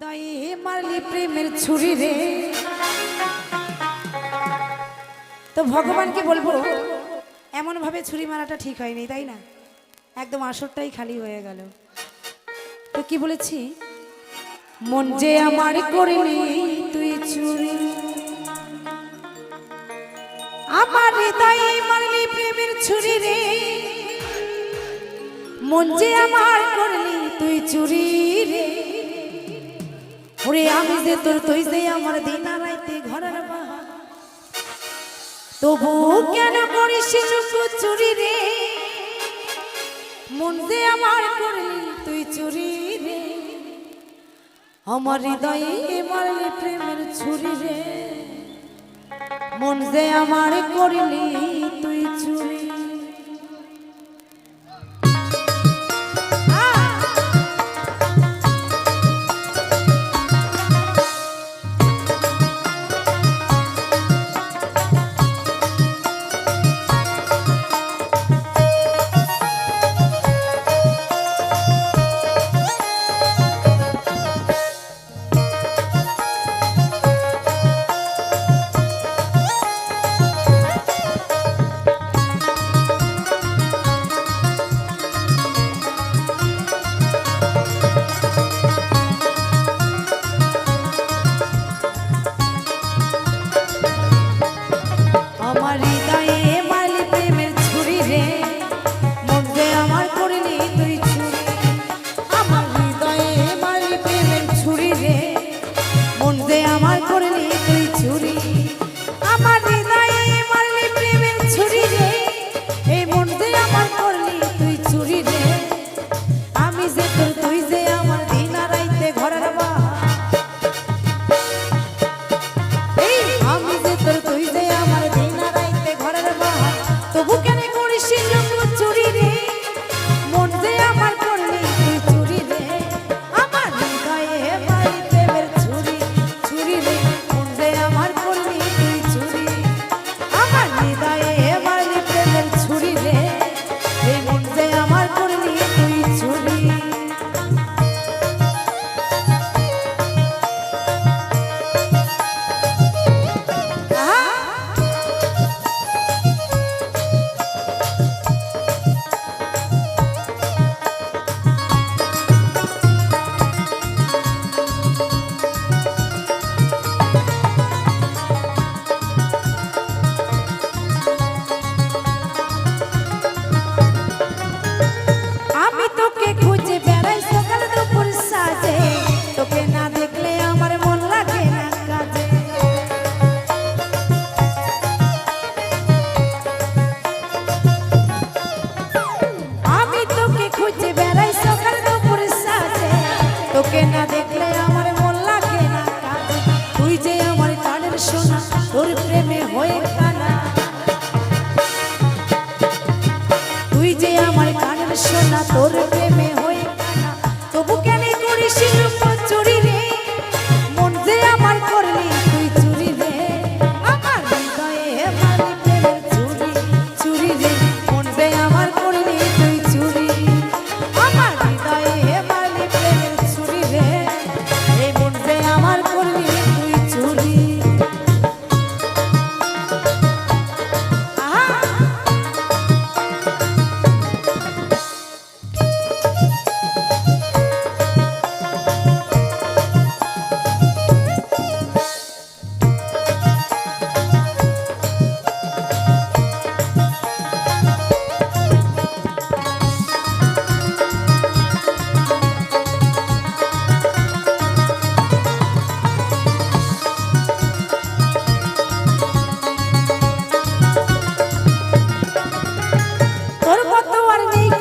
হৃদয়ে মারলি প্রেমের ছুরি রে। তো ভগবানকে বলব এমনভাবে ছুরি মারাটা ঠিক হয়নি তাই না? একদম আসরটাই খালি হয়ে গেল। তো কি বলেছি? মন যে আমার করিনি তুই ছুরি। আমার হৃদয়ে মারলি প্রেমের ছুরি রে। মন যে আমার করলি তুই চুরি রে। ওরে আমি যে তোর তুই যে আমার দিনা রাইতে ঘরের তবু কেন করিস চুরি রে? মন যে আমার করি তুই চুরি রে? আমার হৃদয়ে মারলি প্রেমের ছুরি রে। মন যে আমার করিলি torre.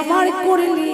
আমার করলি